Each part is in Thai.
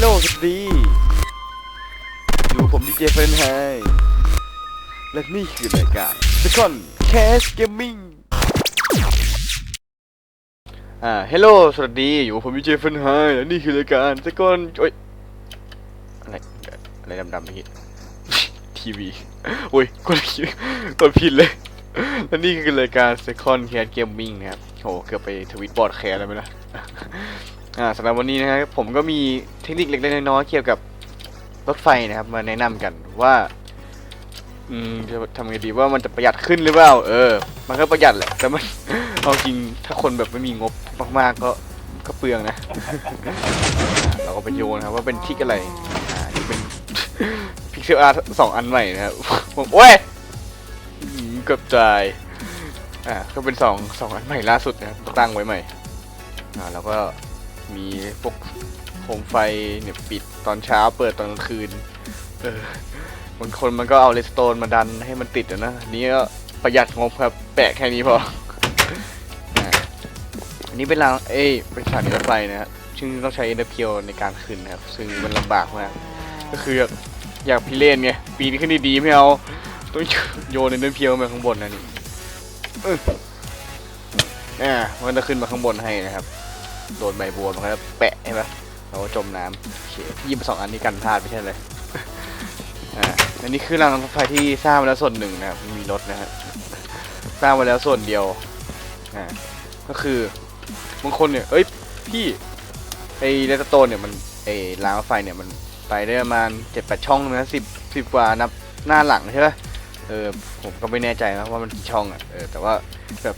ฮัลโหลสวัสดี อยู่ผมดีเจเฟรนไฮและนี่คือรายการ Second Cast Gaming อ่าฮัลโหลสวัสดี อยู่ผมดีเจเฟรนไฮและนี่คือรายการ Second โอ้ย อะไร อะไรดำๆเมื่อกี้ทีวีโอ้ยกดผิดกดผิดเลย และนี่คือรายการ Second Cast Gaming นะครับโห เกือบไปทวิตบอร์ดแคร์แล้วไหมล่ะ อ่าสำหรับวันนี้นะครับผมก็มีเทคนิคเล็กๆน้อยๆเกี่ยวกับรถไฟนะครับมาแนะนำกันว่าอืมจะทำไงดีว่ามันจะประหยัดขึ้นหรือเปล่าเออ มันก็ประหยัดแหละแต่มันเอาจริงถ้าคนแบบไม่มีงบมากๆก็ก็เปลืองนะ เราก็ไปโยนครับว่าเป็นทิกอะไรอ่านี่เป็นพิกเซลอาร์สองอันใหม่นะครับผมโอ้ยเกือบตายอ่าก็เป็นสองสองอันใหม่ล่าสุดนะครับตั้งไว้ใหม่อ่าแล้วก็ มีพวกโคมไฟเนี่ยปิดตอนเช้าเปิดตอนกลางคืน เออบางคนมันก็เอาเลสโตนมาดันให้มันติดอะนะนนี้ก็ประหยัดงบครับ แปะแค่นี้พออันนี้เป็นรางเอ้ยเป็นสถานีรถไฟนะฮะซึ่งต้องใช้เอเนอร์เพียวในการขึ้นนะครับ ซึ่งมันลำบากมาก ก็คืออยากพิเรนไงปีนขึ้นดีๆไม่เอาต้องโยนเอเนอร์เพียวมาข้างบนนะนี่อื้ออ่ามันจะขึ้นมาข้างบนให้นะครับ โดนใบบัวมันก็แปะใช่ไหมเราก็จมน้ำโอเคยี่สิบสองอันนี้กันพลาดไม่ใช่เลยอ่าอันนี้คือรางรถไฟที่สร้างมาแล้วส่วนหนึ่งนะครับมีรถนะฮะสร้างมาแล้วส่วนเดียวอ่าก็คือบางคนเนี่ยเอ้ยพี่ไอ้เรสโตนเนี่ยมันไอ้รางรถไฟเนี่ยมันไปได้ประมาณเจ็ดแปดช่องนะสิบสิบกว่านับหน้าหลังใช่ไหมเออผมก็ไม่แน่ใจนะว่ามันกี่ช่องอะเออแต่ว่าแบบ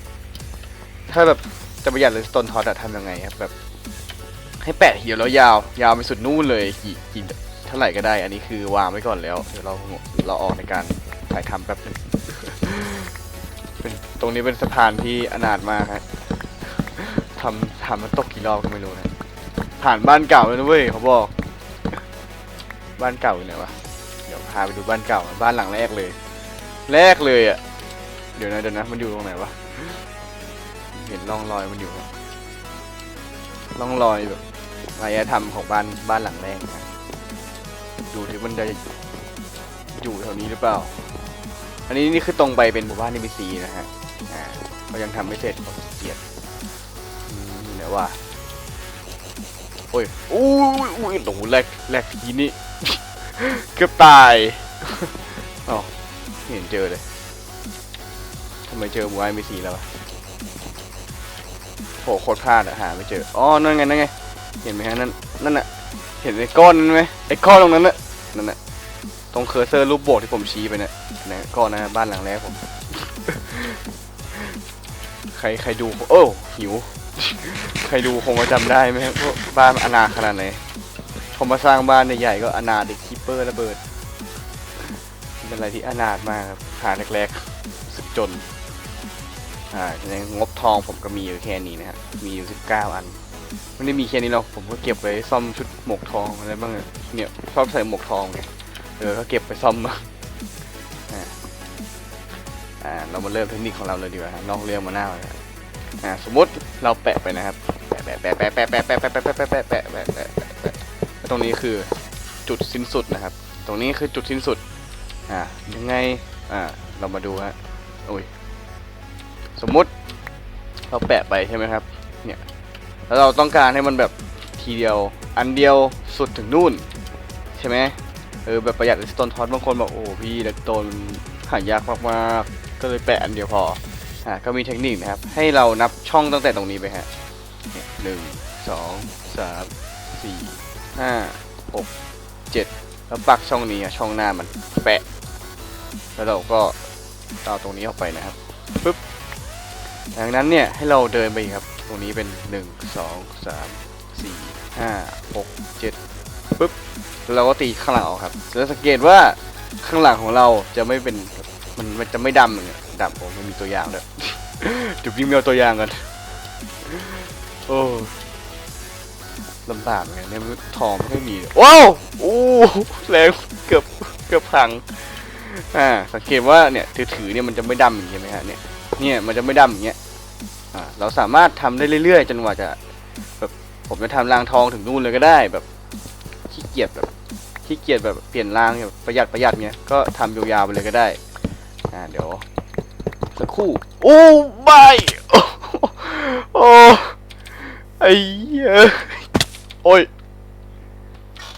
ถ้าแบบ จะประหยัดเลยสโตนทอตอะทำยังไงครับแบบให้แปะเหี่ยวแล้วยาว ยาวไปสุดนู่นเลยกี่กี่เท่าไหร่ก็ได้ อันนี้คือวางไว้ก่อนแล้ว เดี๋ยวเราเราออกในการถ่ายทำแป๊บนึงเป็นตรงนี้เป็นสะพานที่อนาถมากฮะทำทำมันตกกี่รอบก็ไม่รู้นะผ่านบ้านเก่าเลยนะเว้ยเขาบอก บ้านเก่าอยู่ไหนวะเดี๋ยวพาไปดูบ้านเก่าบ้านหลังแรกเลย แรกเลยอะเดี๋ยวนะเดี๋ยวนะมันอยู่ตรงไหนวะ เห็นร่องรอยมันอยู่ครับร่องรอยแบบอารยธรรมของบ้านบ้านหลังแรกนะดูที่มันจะอยู่แถวนี้หรือเปล่า อันนี้นี่คือตรงไปเป็นหมู่บ้านนิมิซีนะฮะอ่าเขายังทำไม่เสร็จเขาขี้เกียจอืมอยู่ไหนวะโอ้ยอู้ยอู้ยโอ้โหแรกแรกทีนี่เกือบตายอ๋อเห็นเจอเลยทำไมเจอหมู่บ้านนิมิซีแล้ววะ โหโคตรพลาดอะหาไม่เจอ อ๋อ นั่นไง นั่นไง เห็นไหมฮะ นั่น นั่นอะเห็นไอ้ก้อนนั้นไหมไอ้ก้อนตรงนั้นน่ะนั่นน่ะตรงเคอร์เซอร์รูปโบสถ์ที่ผมชี้ไปเนี่ยนะก้อนนะบ้านหลังแรกผม ใคร ใครดู โอ้หิว ใครดูคงมาจำได้ไหมครับว่าบ้านอนาถขนาดไหน ผมมาสร้างบ้านใหญ่ๆก็อนาถเด็กคิปเปอร์ระเบิด เป็นอะไรที่อนาถมากครับ หาแรกๆสึกจน อ่าในงบทองผมก็มีอยู่แค่นี้นะครับมีอยู่ 19 อันไม่ได้มีแค่นี้หรอกผมก็เก็บไว้ซ่อมชุดหมวกทองอะไรบ้างเนี่ยชอบใส่หมวกทองไงเออก็เก็บไปซ่อมบ้าอ่าเรามาเริ่มเทคนิคของเราเลยดีกว่าฮะนอกเรื่องมาหน้าเลยอ่าสมมติเราแปะไปนะครับแปะแปะแปะแปะแปะแปะแปะแปะแปะแปะแปะแปะแปะแปะแปะแปะแล้วตรงนี้คือจุดสิ้นสุดนะครับ ตรงนี้คือจุดสิ้นสุดอ่ายังไงอ่าเรามาดูฮะโอ้ย สมมุติเราแปะไปใช่ไหมครับ เนี่ย แล้วเราต้องการให้มันแบบทีเดียว อันเดียวสุดถึงนู่น ใช่ไหมเออแบบประหยัดสโตนทอสบางคนบอกโอ้พี่เลสโตนหายากมากๆ ก็เลยแปะอันเดียวพออ่าก็มีเทคนิคนะครับ ให้เรานับช่องตั้งแต่ตรงนี้ไปฮะเนี่ยหนึ่งสองสามสี่ห้าหกเจ็ดแล้วปักช่องนี้ช่องหน้ามันแปะ แล้วเราก็เอาตรงนี้ออกไปนะครับปึ๊บ ดังนั้นเนี่ยให้เราเดินไปครับ ตรงนี้เป็น 1 2 3 4 5 6 7ปึ๊บแล้วเราก็ตีข้างหลังออกครับแล้วสังเกตว่าข้างหลังของเราจะไม่เป็นมันมันจะไม่ดำเลยดำผมไม่มีตัวอย่างเลยเดี๋ยววิ่งไปเอาตัวอย่างกันโอ้ลำบากเหมือนกันเนี่ยทองไม่ค่อยมีว้าวโอ้แรงเกือบเกือบพังอ่าสังเกตว่าเนี่ยถือๆเนี่ยมันจะไม่ดำอย่างนี้ใช่ไหมฮะเนี่ย เนี่ยมันจะไม่ดำอย่างเงี้ยอ่าเราสามารถทำได้เรื่อยๆ จนกว่าจะแบบผมจะทำรางทองถึงนู่นเลยก็ได้แบบขี้เกียจแบบขี้เกียจแบบเปลี่ยนรางแบบประหยัดประหยัดเนี้ยก็ทำยาวๆไปเลยก็ได้อ่าเดี๋ยวสักคู่โอ้ไม่โอ้โอ้ไอ้เหี้ยโอ้ย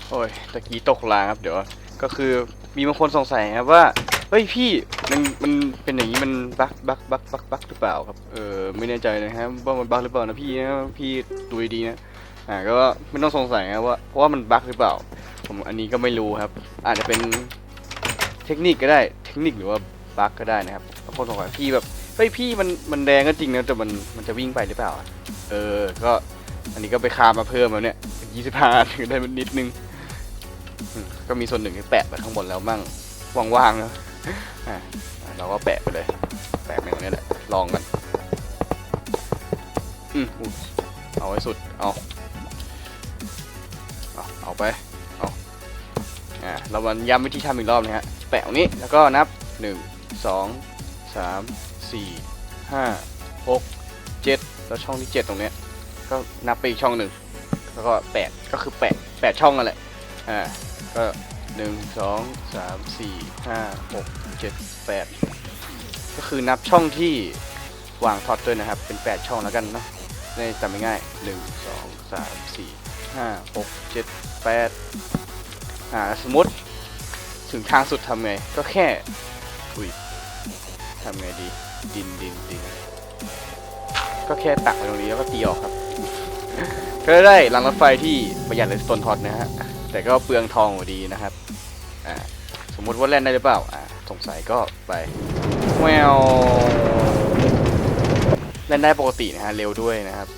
โอ้ยตะกี้ตกรางครับเดี๋ยวก็คือมีบางคนสงสัยครับว่า เฮ้ยพี่มันมันเป็นอย่างนี้มันบั๊กบั๊กบั๊กบั๊กบั๊กหรือเปล่าครับเออไม่แน่ใจนะครับว่ามันบั๊กหรือเปล่านะพี่นะพี่ดูดีนะอ่าก็ไม่ต้องสงสัยนะว่าเพราะว่ามันบั๊กหรือเปล่า ผมอันนี้ก็ไม่รู้ครับ อาจจะเป็นเทคนิคก็ได้เทคนิคหรือว่าบั๊กก็ได้นะครับบางคนสงสัยพี่แบบเฮ้ยพี่มันมันแดงก็จริงนะแต่มันมันจะวิ่งไปหรือเปล่า เออก็อันนี้ก็ไปคามาเพิ่มแล้วเนี่ยยี่สิบห้าถึงได้มันนิดนึงก็มีส่วนหนึ่งที่แปะไปข้างบนแล้วมั่งว่างๆนะ อ่าเราก็แปะไปเลย แปะไปตรงนี้แหละ ลองกันอืมอุ๊ยเอาไว้สุด เอา เอาเอาไป เอาอ่าเรามันย้ำวิธีทำอีกรอบนะฮะ แปะตรงนี้ แล้วก็นับ 1 2 3 4 5 6 7 แล้วช่องที่ 7 ตรงเนี้ย ก็นับไปอีกช่องหนึ่ง แล้วก็ 8 ก็คือแปะแปดช่องนั่นแหละ อ่า ก็ หนึ่งสองสามสี่ห้าหกเจ็ดแปดก็คือนับช่องที่วางท็อตด้วยนะครับ เป็น8ช่องแล้วกันนะในจำง่ายหนึ่งสองสามสี่ห้าหกเจ็ดแปดอ่าสมมติถึงทางสุดทำไง ก็แค่อุ้ยทำไงดี ดินดินดินก็แค่ตักไปตรงนี้แล้วก็ตีออกครับ ก็ได้รางรถไฟที่ประหยัดเลยต้นท็อดนะฮะแต่ก็เปลืองทองอยู่ดีนะครับ อ่าสมมติว่าเล่นได้หรือเปล่าอ่าสงสัยก็ไปแววเล่นได้ปกตินะฮะเร็วด้วยนะครับ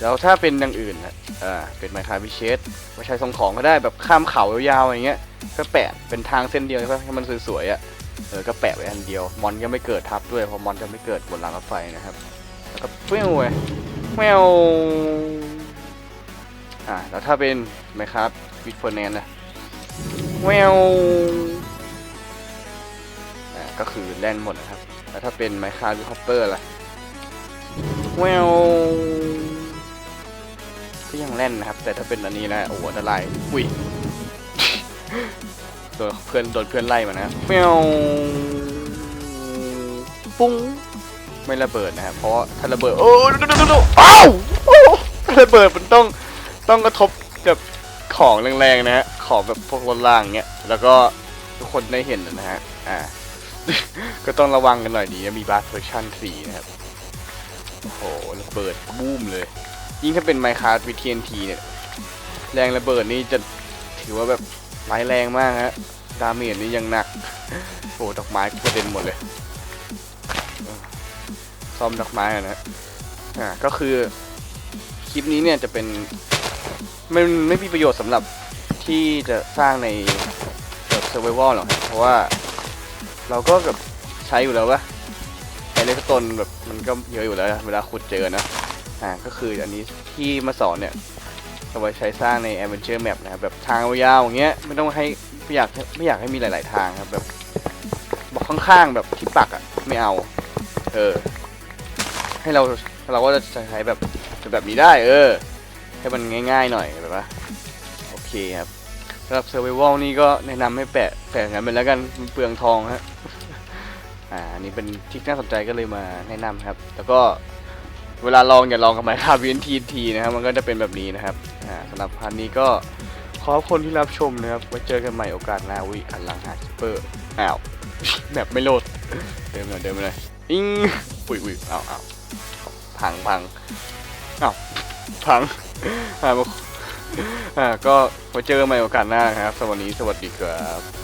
แล้วถ้าเป็นอย่างอื่นนะอ่าเป็นไมคาบิเชสม่ใช่ส่งของก็ได้แบบข้ามเขายาวๆอย่างเงี้ยก็แปะเป็นทางเส้นเดียวใช่ปะให้มันสวยๆอะเออก็แปะไว้อันเดียว มอนก็ไม่เกิดทับด้วยเพราะมอนจะไม่เกิดบนรางรถไฟนะครับแล้วก็เปี้ยวไปแมวอ่าแล้วถ้าเป็นไมครับวิดเฟอร์แนนนะ แมวอ่าก็คือแล่นหมดนะครับ แล้วถ้าเป็นไมคาวิฮอปเปอร์ล่ะแววก็ยังแล่นนะครับ แต่ถ้าเป็นอันนี้นะโอ้โหอันตรายอุ้ยโดนเพื่อนโดนเพื่อนไล่มานะเมียวปุ้งไม่ระเบิดนะครับเพราะถ้าระเบิดโอ้ดูดูดูดูอ้าวโอ้ถ้าระเบิดมันต้องต้องกระทบกับของแรงๆนะฮะ ของแบบพวกรถล่างเงี้ย แล้วก็ทุกคนได้เห็นนะฮะ อ่า ก็ต้องระวังกันหน่อยดีนะมีบาร์เวอร์ชัน4นะครับ โอ้โหระเบิดบูมเลย ยิ่งถ้าเป็นไมค์คาร์วิทีนทีเนี่ย แรงระเบิดนี่จะถือว่าแบบร้ายแรงมากฮะ ดาเมจนี่ยังหนัก โอ้ดอกไม้กระเด็นหมดเลย ซ่อมดอกไม้ก่อนนะอ่า ก็คือ คลิปนี้เนี่ยจะเป็น ไมันไม่มีประโยชน์สำหรับ ที่จะสร้างในแบบเซอร์ไววหรอกครับเพราะว่าเราก็แบบใช้อยู่แล้ววะไอเลสโตนแบบมันก็เยอะอยู่แล้วนะเวลาขุดเจอนะอ่าก็คืออันนี้ที่มาสอนเนี่ยเอาไว้ใช้สร้างใน Adventure Map นะครับแบบทางยาวๆอย่างเงี้ยไม่ต้องให้ไม่อยากไม่อยากให้มีหลาย ๆ ทางครับแบบบอกข้างๆแบบที่ปักอะไม่เอา เออ ให้เราเราก็จะใช้แบบแบบนี้ได้ เออ ให้มันง่าย ๆ หน่อยแบบว่าโอเคครับ สำหรับ Survival นี่ก็แนะนำให้แปะแปะงั้นไปแล้วกันมันเปลืองทองฮะอ่าอันนี้เป็นที่น่าสนใจก็เลยมาแนะนำครับ แล้วก็เวลาลองอย่าลองกับไมค์ครับวีนทีทีนะครับ มันก็จะเป็นแบบนี้นะครับอ่าสำหรับพันนี้ก็ขอบคุณที่รับชมนะครับไว้เจอกันใหม่โอกาสหน้าวิอันลังหาคิปเปอร์อ้าวแบบไม่โหลดเดิมเลยเดิมเลยอิงอุ้ยอุ้ยอ้าวอ้าวพังพังอ้าวพังอ่ามา อ่าก็ไว้เจอกันใหม่โอกาสหน้านะครับสวัสดีสวัสดีครับ